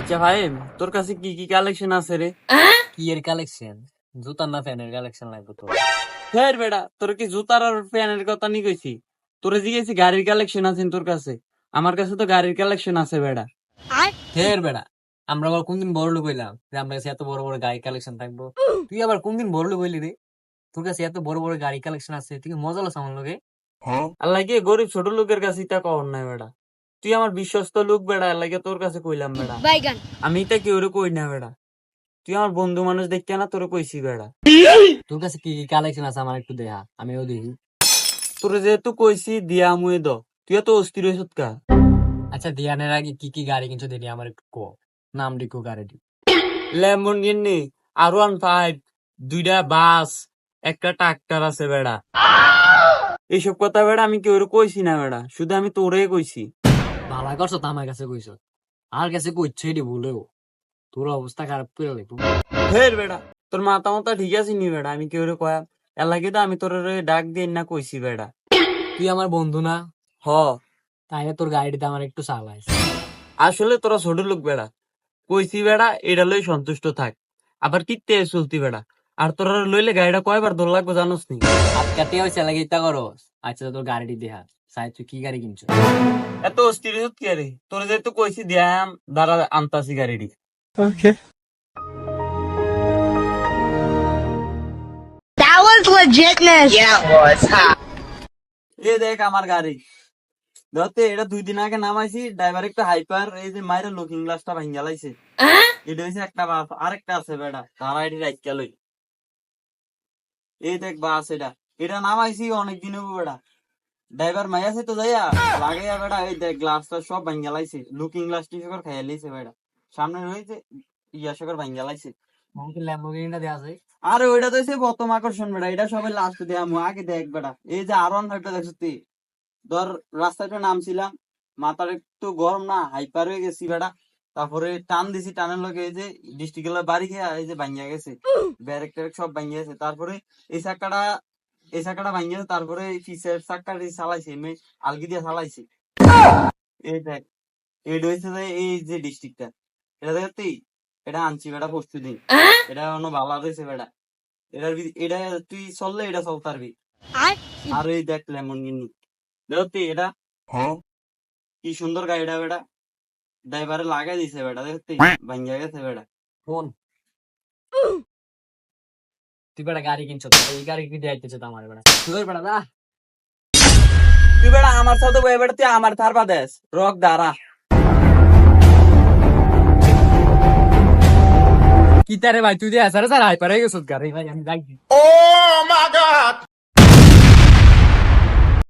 আচ্ছা ভাই তোর কাছে কি কি কালেকশন আছে রে? কি এর কালেকশন জুতার না ফ্যানের কালেকশন লাগবে তো ফের বেড়া তোর কি জুতার আর প্যানের কথা নি কইছি? তোরে জিজ্ঞেসি গাড়ির কালেকশন আছে তোর কাছে? আমার কাছে তো গাড়ির কালেকশন আছে বেড়া। ফের বেড়া আমরা আবার কোনদিন বড় লোক হইলাম যে আমরা কাছে এত বড় বড় গাড়ি কালেকশন থাকব? তুই আবার কোনদিন বড় লোক হইলি রে? তোর কাছে এত বড় বড় গাড়ি কালেকশন আছে তুই মজা লাগছে আমার লোকে আল্লাহ কি গরিব ছোট লোকের কাছে ইটা কর নাই বেড়া। তুই আমার বিশ্বস্ত লোক বেড়া আল্লাহ তোর কাছে কইলাম বেড়া। আমি এটা কেউ কই না বেড়া? তুই আমার বন্ধু মানুষ দেখতে না তোরে কইছি বেড়া। তোর কাছে কি কি কালেকশন আছে আমার একটু দেখা আমিও দেখি। তোরে যেহেতু কইছি দিয়া মুয়ে দ। তুই এত অস্থির হইছ কা আচ্ছা দিয়ানের আগে কি কি গাড়ি কিনছো দেখি আমার একটু কো নাম লিখো গাড়িটি ল্যাম্বরগিনি আর ওয়ান ফাইভ দুইটা বাস একটা ট্রাক্টর আছে বেড়া। এইসব কথা বেড়া আমি কেউ কইছি না বেড়া? শুধু আমি তোরে কইছি। ভালো করছ তো আমার কাছে কইছো। আর কাছে কইছো এটি ভুলেও। তোর অবস্থা খারাপ করে দেখব ফের বেড়া তোর মাথা মাথা ঠিক আছে নি বেড়া আমি কেউ কয়া? তো আমি তোর ডাক দিয়ে না কইছি বেড়া। তুই আমার বন্ধু না? হ। তাইলে তোর গাড়িতে আমার একটু চালাইস আসলে তোরা ছোট লোক বেড়া। কইছি বেড়া এটা লই সন্তুষ্ট থাক। আবার কিত্তে চলতি বেড়া। আর তোরা লইলে গাড়িটা কয়বার দোল লাগবে জানোস নি? আটকাতে হয়েছে লাগে ইত্যা করো আচ্ছা তোর গাড়িটি দেখা সাই তুই কি গাড়ি কিনছো? এত অস্থির হত কি আরে তোর যেহেতু কইছি দিয়াম দাঁড়া আনতাছি গাড়িটি। That was legitness. Yeah, it was. এ দেখ আমার গাড়ি। ধরতে এটা দুই দিন আগে নামাইছি ড্রাইভার একটা হাইপার এই যে মায়ের লুকিং গ্লাসটা ভাঙ্গা লাইছে। এটা হইছে একটা বাস আরেকটা আছে বেটা তারা এটি রাইকা লই। এই দেখ বাস এটা। এটা নামাইছি অনেক দিন হব বেটা। ড্রাইভার মাইয়াছে তো যাইয়া। লাগাইয়া বেটা এই দেখ গ্লাসটা সব ভাঙ্গা লাইছে। লুকিং গ্লাস টি সকর খাইয়া লাইছে বেটা। সামনে রয়েছে ইয়া সকর ভাঙ্গা লাইছে। আমাকে ল্যাম্বোগিনিটা দেওয়া আছে। আরে ওইটা তো হচ্ছে প্রথম আকর্ষণ বেটা। এটা সবাই লাস্ট দেয়া। মু আগে দেখ বেটা। এই যে আর ওয়ান ফাইভটা দেখছিস তুই ধর রাস্তাটা নামছিলাম। মাথার একটু গরম না হাইপার হয়ে গেছি বেটা। তারপরে টান দিছি টানের লগে এই যে ডিস্ট্রিক্ট বাড়ি খেয়ে এই যে ভাঙ্গা গেছে। ব্যারেক ট্যারেক সব ভাঙ্গা গেছে। তারপরে এই চাকাটা এই চাকাটা ভাঙ্গা গেছে তারপরে এই পিসের চাকাটা চালাইছে এমনি আলগি দিয়ে চালাইছে। এই দেখ এটা হয়েছে যে এই যে ডিস্ট্রিক্টটা এটা দেখ তুই এটা আনছি বেটা দিন। এটা অন্য ভালো হয়েছে বেটা। এটার এটা তুই চললে এটা চল পারবি। আর আর এই দেখ লেমন গিনি দেখতি এটা কি সুন্দর গাড়িটা বেটা। ড্রাইভারে লাগাই দিছে বেটা দেখতি ভাঙ্গা গেছে বেটা ফোন তুই বেটা গাড়ি কিনছো তো এই গাড়ি কি দেখাইতেছে তো আমার বেটা তুই বেটা দা তুই বেটা আমার সাথে বয়ে বেটা তুই আমার থার দেশ রক দাঁড়া কি তারে ভাই তুই দিয়ে আসারে স্যার হাইপার হয়ে গেছিস গাড়ি ভাই আমি যাই